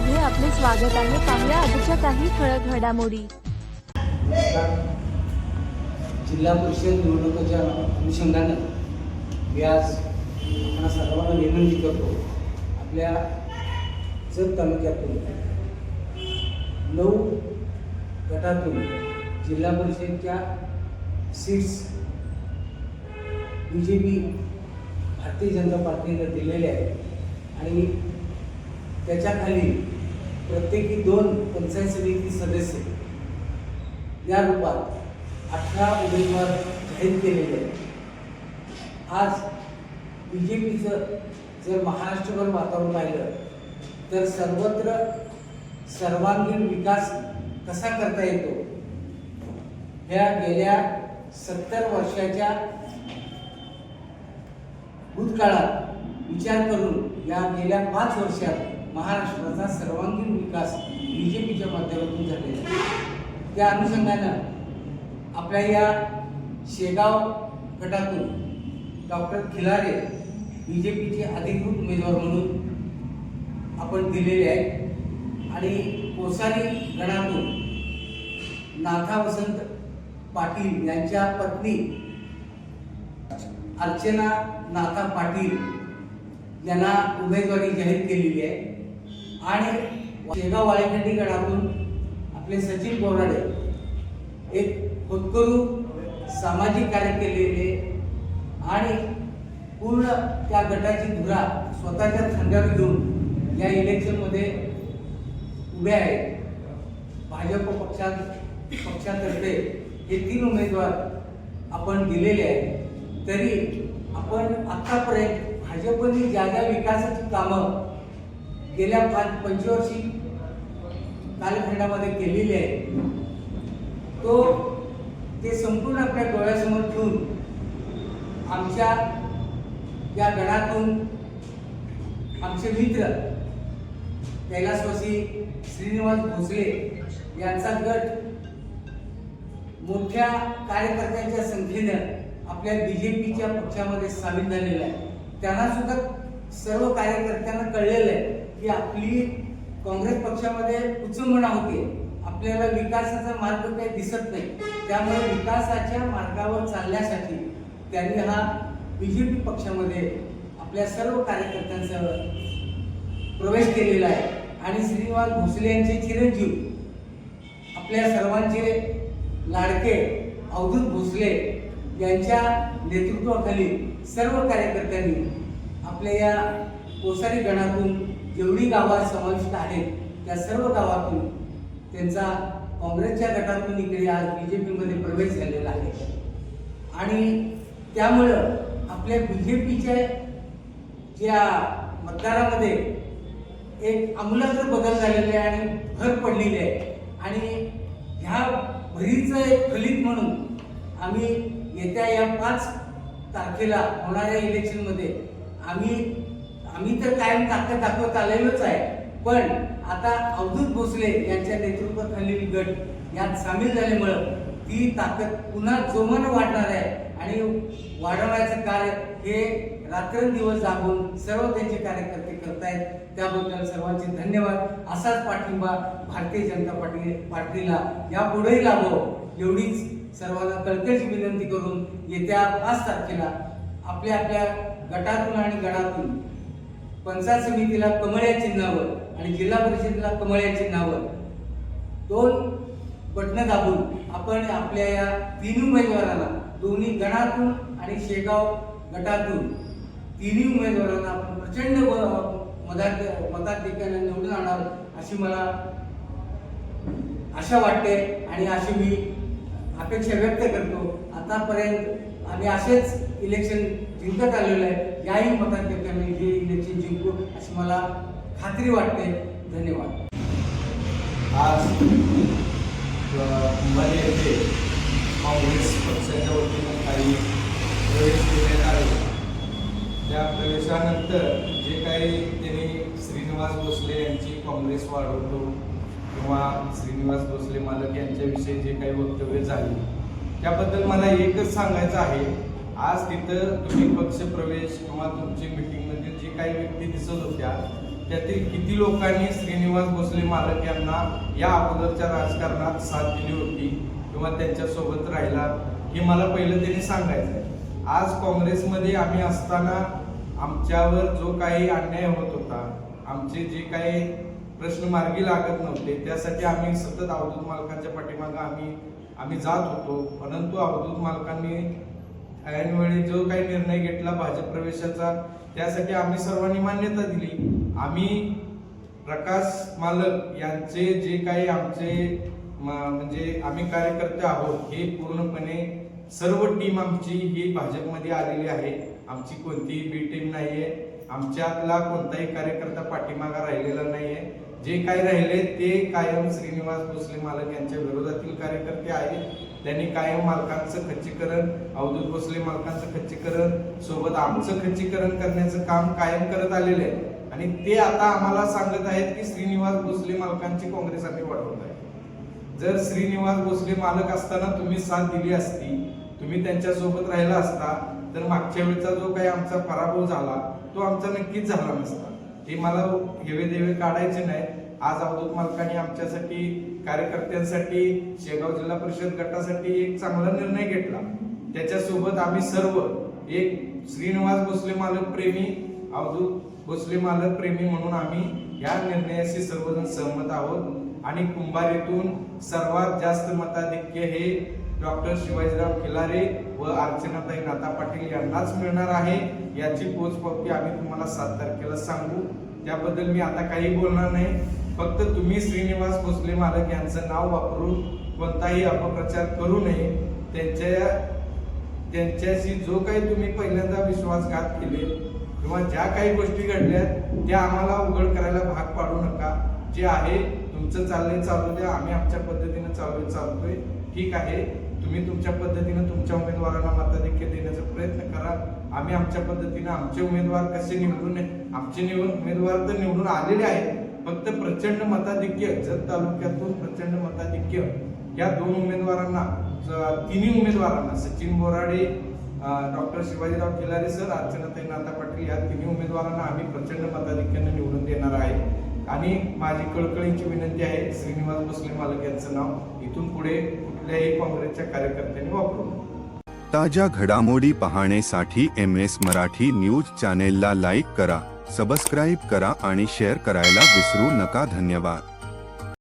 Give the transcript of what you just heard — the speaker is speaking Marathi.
मध्ये आपले स्वागत आहे. पाहूया आजच्या काही ठळक घडामोडी. जिल्हा परिषद निवडणुकीच्या अनुषंगानं मी आज आपणा सर्वांना विनंती करतो आपल्या जत तालुक्यातून नऊ गटातून जिल्हा परिषदच्या seats B J P Bharatiya Janata पार्टीनं दिलेले आहेत. आणि त्याच्याखाली प्रत्येकी दोन पंचायत समिती सदस्य या रूपात अठरा उमेदवार जाहीर केलेले आहेत. आज बी जे पीचं जर महाराष्ट्रभर वातावरण पाहिलं तर सर्वत्र सर्वांगीण विकास कसा करता येतो? ह्या गेल्या सत्तर वर्षाच्या भूतकाळात विचार करून या गेल्या पाच वर्षात महाराष्ट्राचा सर्वांगीण विकास बी जे पीच्या माध्यमातून झालेला आहे. त्या अनुषंगानं आपल्या या शेगाव गटातून डॉक्टर खिलारे बी जे पीचे अधिकृत उमेदवार म्हणून आपण दिलेले आहेत. आणि कोसारी गणातून नाथा वसंत पाटील यांच्या पत्नी अर्चना नाथा पाटील यांना उमेदवारी जाहीर केलेली आहे. आणि शेगाव वाळेखंडी गडातून आपले सचिन बोराडे एक होतकरू सामाजिक कार्य केलेले आणि पूर्ण त्या गटाची धुरा स्वतःच्या खांद्यावर घेऊन या इलेक्शनमध्ये उभे आहेत भाजप पक्षात पक्षातर्फे हे तीन उमेदवार आपण दिलेले आहेत. तरी आपण आत्तापर्यंत भाजपने ज्या ज्या विकासाची कामं गेल्या पाच पंचवर्षी कालखंडामध्ये केलेली आहे. तो ते संपूर्ण आपल्या डोळ्यासमोर ठेवून आमच्या या गणातून आमचे मित्र कैलासवासी श्रीनिवास भोसले यांचा गट मोठ्या कार्यकर्त्यांच्या संख्येनं आपल्या बी जे पीच्या पक्षामध्ये सामील झालेला आहे. त्यांना सुद्धा सर्व कार्यकर्त्यांना कळलेलं आहे. की आपली काँग्रेस पक्षामध्ये उचंबणा होते. आपल्याला विकासाचा मार्ग काही दिसत नाही. त्यामुळे विकासाच्या मार्गावर चालण्यासाठी त्यांनी हा बी जे पी पक्षामध्ये आपल्या सर्व कार्यकर्त्यांसह प्रवेश केलेला आहे. आणि श्रीनिवास भोसले यांचे चिरंजीव आपल्या सर्वांचे लाडके अवधूत भोसले यांच्या नेतृत्वाखाली सर्व कार्यकर्त्यांनी आपल्या या कोसारी गणातून जेवढी गावात समाविष्ट आहेत त्या सर्व गावातून त्यांचा काँग्रेसच्या गटातून इकडे आज बी जे पीमध्ये प्रवेश झालेला आहे. आणि त्यामुळं आपल्या बी जे पीच्या ज्या मतदारामध्ये एक आमूलाग्र बदल झालेला आहे आणि भर पडलेली आहे. आणि ह्या भरीचं एक फलित म्हणून आम्ही येत्या या पाच तारखेला होणाऱ्या इलेक्शनमध्ये आम्ही आम्ही तर कायम ताकद दाखवत आलेलोच आहे. पण आता अवधूत भोसले यांच्या नेतृत्वाखालील गट यात सामील झाल्यामुळं ती ताकद पुन्हा जोमानं वाढणार आहे आणि वाढवण्याचं कार्य हे रात्रंदिवस जागून सर्व त्यांचे कार्यकर्ते करतायत. त्याबद्दल सर्वांचे धन्यवाद. असाच पाठिंबा भारतीय जनता पार्टी पार्टीला यापुढेही लाभो एवढीच सर्वांना कळकळीची विनंती करून येत्या पाच तारखेला आपल्या आपल्या गटातून आणि गणातून पंचायत समितीला कमळ चिन्हावर आणि जिल्हा परिषदेला कमळ चिन्हावर. दोन बटणं दाबून आपण आपल्या या तिन्ही उमेदवाराला दोन्ही गणातून आणि शेगाव गटातून तिन्ही उमेदवारांना आपण प्रचंड ब- मतात निवडून आणणार अशी मला आशा वाटते आणि अशी मी अपेक्षा व्यक्त करतो. आतापर्यंत आम्ही असेच इलेक्शन जिंकत आलेलो आहे. याही मताधिक्याने हे इलेक्शन जिंकू अशी मला खात्री वाटते. धन्यवाद. आज मुंबई येथे काँग्रेस पक्षाच्या वतीनं काही प्रवेश देण्यात आले त्या प्रवेशानंतर जे काही त्यांनी श्रीनिवास भोसले यांची काँग्रेस वाढवतो किंवा श्रीनिवास भोसले मालक यांच्याविषयी जे काही वक्तव्य झाले त्याबद्दल मला एकच सांगायचं आहे. आज तिथं तुम्ही पक्षप्रवेश किंवा तुमची मिटिंगमध्ये जी काही व्यक्ती दिसत होत्या त्यातील किती लोकांनी श्रीनिवास भोसले मालक यांना या अगोदरच्या राजकारणात साथ दिली होती किंवा त्यांच्यासोबत राहिला हे मला पहिलं त्यांनी सांगायचं आहे. आज काँग्रेसमध्ये आम्ही असताना आमच्यावर जो काही अन्याय होत होता आमचे जे काही प्रश्न मार्गी लागत नव्हते त्यासाठी आम्ही सतत अवधूत मालकांच्या पाठीमागं आम्ही आम्ही जात होतो. परंतु अवधूत मालकांनी ऐनवेळी जो काही निर्णय घेतला भाजप प्रवेशाचा त्यासाठी आम्ही सर्वांनी मान्यता दिली. आम्ही प्रकाश मालक यांचे जे काही आमचे म्हणजे आम्ही कार्यकर्ते आहोत हे पूर्णपणे सर्व टीम आमची ही भाजपमध्ये आलेली आहे. आमची कोणतीही बी टीम आहे आमच्यातला कोणताही कार्यकर्ता पाठीमागा राहिलेला नाही आहे जे काही राहिले ते कायम श्रीनिवास भोसले मालक यांच्या विरोधातील कार्यकर्ते आहेत. त्यांनी कायम मालकांचं खच्चीकरण अवधूत भोसले मालकांचं खच्चीकरण सोबत आमचं खच्चीकरण करण्याचं काम कायम करत आलेले आहे. आणि ते आता आम्हाला सांगत आहेत की श्रीनिवास भोसले मालकांची काँग्रेस आम्ही वाढवत आहे जर श्रीनिवास भोसले मालक असताना तुम्ही साथ दिली असती तुम्ही त्यांच्यासोबत राहिला असता तर मागच्या वेळचा जो काही आमचा पराभव झाला तो आमचा नक्कीच झाला नसता. हे मला हेवे देवे काढायचे नाही. आज अवधूत मालकांनी आमच्यासाठी कार्यकर्त्यांसाठी शेगाव जिल्हा परिषद गटासाठी एक चांगला निर्णय घेतला. त्याच्यासोबत आम्ही सर्व एक श्रीनिवास भोसले मालक प्रेमी अवधूत भोसले मालक प्रेमी म्हणून आम्ही या निर्णयाशी सर्वजण सहमत आहोत. आणि कुंभारीतून सर्वात जास्त मताधिक्य हे डॉक्टर शिवाजीराव खिलारे व अर्चनाताई नाता पाटील यांनाच मिळणार आहे. याची पोचपावती आम्ही तुम्हाला सात तारखेला सांगू. त्याबद्दल मी आता काही बोलणार नाही. फक्त तुम्ही श्रीनिवास भोसले मालक यांचं नाव वापरून कोणताही अपप्रचार करू नये. त्यांच्या त्यांच्याशी जो काही तुम्ही पहिल्यांदा विश्वासघात केले किंवा ज्या काही गोष्टी घडल्या त्या आम्हाला उघड करायला भाग पाडू नका. जे आहे तुमचं चाललंय चालू द्या आम्ही आमच्या पद्धतीनं चालू चालतोय. ठीक आहे. तुम्ही तुमच्या पद्धतीनं तुमच्या उमेदवारांना मताधिक्य देण्याचा प्रयत्न करा. आम्ही आमच्या पद्धतीनं आमचे उमेदवार कसे निवडून आमचे निवड उमेदवार तर निवडून आलेले आहेत. फक्त प्रचंड मताधिक्य जत तालुक्यातून प्रचंड मताधिक्य या दोन उमेदवारांना तिन्ही उमेदवारांना सचिन बोराडे डॉक्टर शिवाजीराव खिलारे सर अर्चनाताई नाथा पाटील या तिन्ही उमेदवारांना आम्ही प्रचंड मताधिक्याने निवडून देणार आहे. आणि माझी कळकळीची विनंती आहे श्रीनिवास भोसले मालक यांचं नाव इथून पुढे कुठल्याही काँग्रेसच्या कार्यकर्त्यांनी वापरू नये. ताज्या घडामोडी पाहण्यासाठी एम एस मराठी न्यूज चॅनेलला लाईक करा सबस्क्राईब करा आणि शेअर करायला विसरू नका धन्यवाद